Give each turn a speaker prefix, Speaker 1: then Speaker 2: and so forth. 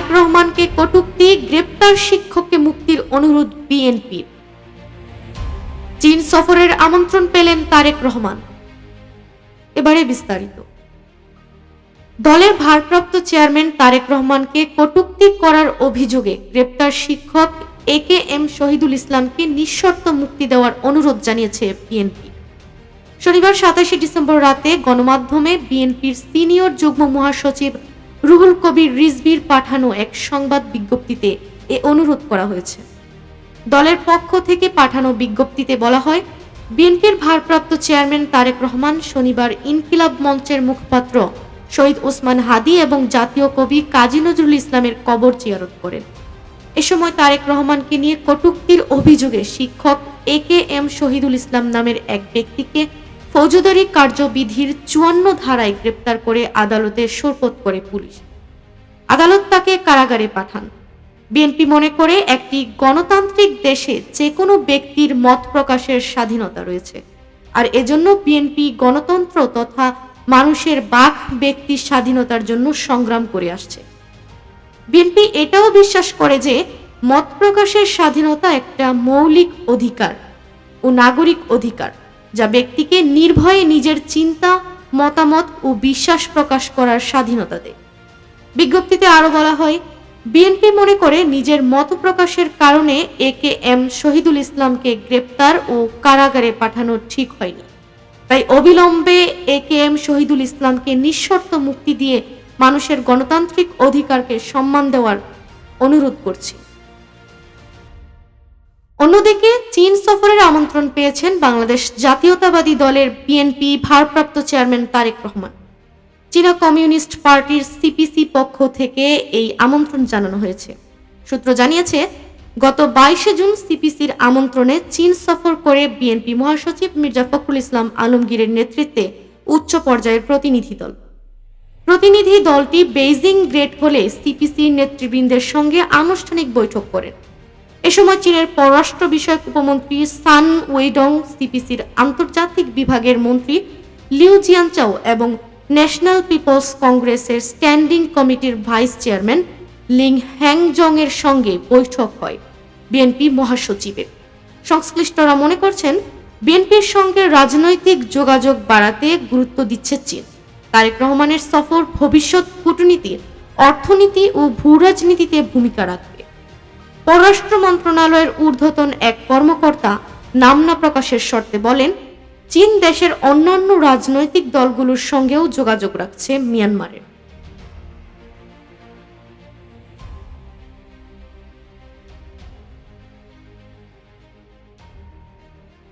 Speaker 1: তারেক রহমানকে কটূক্তি, গ্রেপ্তার শিক্ষককে মুক্তির অনুরোধ বিএনপির চীন সফরের আমন্ত্রণ পেলেন তারেক রহমান। এবারে বিস্তারিত। দলের ভারপ্রাপ্ত চেয়ারম্যান তারেক রহমানকে কটূক্তি করার অভিযোগে গ্রেপ্তার শিক্ষক এ কে এম শহীদুল ইসলামকে নিঃশর্ত মুক্তি দেওয়ার অনুরোধ জানিয়েছে বিএনপি। শনিবার সাতাশে ডিসেম্বর রাতে গণমাধ্যমে বিএনপির সিনিয়র যুগ্ম মহাসচিব রুহুল কবির রিজবির পাঠানো এক সংবাদ বিজ্ঞপ্তিতে এ অনুরোধ করা হয়েছে। দলের পক্ষ থেকে পাঠানো বিজ্ঞপ্তিতে বলা হয়, বিএনপির ভারপ্রাপ্ত চেয়ারম্যান তারেক রহমান শনিবার ইনকিলাব মঞ্চের মুখপাত্র শহীদ ওসমান হাদি এবং জাতীয় কবি কাজী নজরুল ইসলামের কবর জিয়ারত করেন। এ সময় তারেক রহমানকে নিয়ে কটুক্তির অভিযোগে শিক্ষক এ কে এম শহীদুল ইসলাম নামের এক ব্যক্তিকে ফৌজদারি কার্যবিধির চুয়ান্ন ধারায় গ্রেপ্তার করে আদালতে সোরপত করে পুলিশ। আদালত তাকে কারাগারে পাঠান। বিএনপি মনে করে একটি গণতান্ত্রিক দেশে যে কোনো ব্যক্তির মত প্রকাশের স্বাধীনতা রয়েছে। আর এজন্য বিএনপি গণতন্ত্র তথা মানুষের বাক ব্যক্তির স্বাধীনতার জন্য সংগ্রাম করে আসছে। বিএনপি এটাও বিশ্বাস করে যে মত প্রকাশের স্বাধীনতা একটা মৌলিক অধিকার ও নাগরিক অধিকার। যা ব্যক্তিকে নির্ভয়ে নিজের চিন্তা, মতামত ও বিশ্বাস প্রকাশ করার স্বাধীনতা দেয়। বিজ্ঞপ্তিতে আরও বলা হয়, বিএনপি মনে করে নিজের মত প্রকাশের কারণে এ কে এম শহীদুল ইসলামকে গ্রেপ্তার ও কারাগারে পাঠানো ঠিক হয়নি। তাই অবিলম্বে এ কে এম শহীদুল ইসলামকে নিঃশর্ত মুক্তি দিয়ে মানুষের গণতান্ত্রিক অধিকারকে সম্মান দেওয়ার অনুরোধ করছি। অন্যদিকে চীন সফরের আমন্ত্রণ পেয়েছেন বাংলাদেশ জাতীয়তাবাদী দলের বিএনপি ভারপ্রাপ্ত চেয়ারম্যান তারেক রহমান। চীনা কমিউনিস্ট পার্টির সিপিসি পক্ষ থেকে এই আমন্ত্রণ জানানো হয়েছে। সূত্র জানিয়েছে, গত বাইশে জুন সিপিসির আমন্ত্রণে চীন সফর করে বিএনপি মহাসচিব মির্জা ফখরুল ইসলাম আলমগীরের নেতৃত্বে উচ্চ পর্যায়ের প্রতিনিধি দল। প্রতিনিধি দলটি বেইজিং গ্রেট হলে সিপিসির নেতৃবৃন্দের সঙ্গে আনুষ্ঠানিক বৈঠক করেন। এ সময় চীনের পররাষ্ট্র বিষয়ক উপমন্ত্রী সান ওয়েডং সিপিসির আন্তর্জাতিক বিভাগের মন্ত্রী লিউ জিয়ানচাও এবং ন্যাশনাল পিপলস কংগ্রেসের স্ট্যান্ডিং কমিটির ভাইস চেয়ারম্যান লিং হ্যাংজং এর সঙ্গে বৈঠক হয় বিএনপি মহাসচিবের। সংশ্লিষ্টরা মনে করছেন, বিএনপির সঙ্গে রাজনৈতিক যোগাযোগ বাড়াতে গুরুত্ব দিচ্ছে চীন। তারেক রহমানের সফর ভবিষ্যৎ কূটনীতির অর্থনীতি ও ভূরাজনীতিতে ভূমিকা রাখবে। পররাষ্ট্র মন্ত্রণালয়ের ঊর্ধ্বতন এক কর্মকর্তা নাম না প্রকাশের শর্তে বলেন, চীন দেশের অন্যান্য রাজনৈতিক দলগুলোর সঙ্গেও যোগাযোগ রাখছে মিয়ানমারের।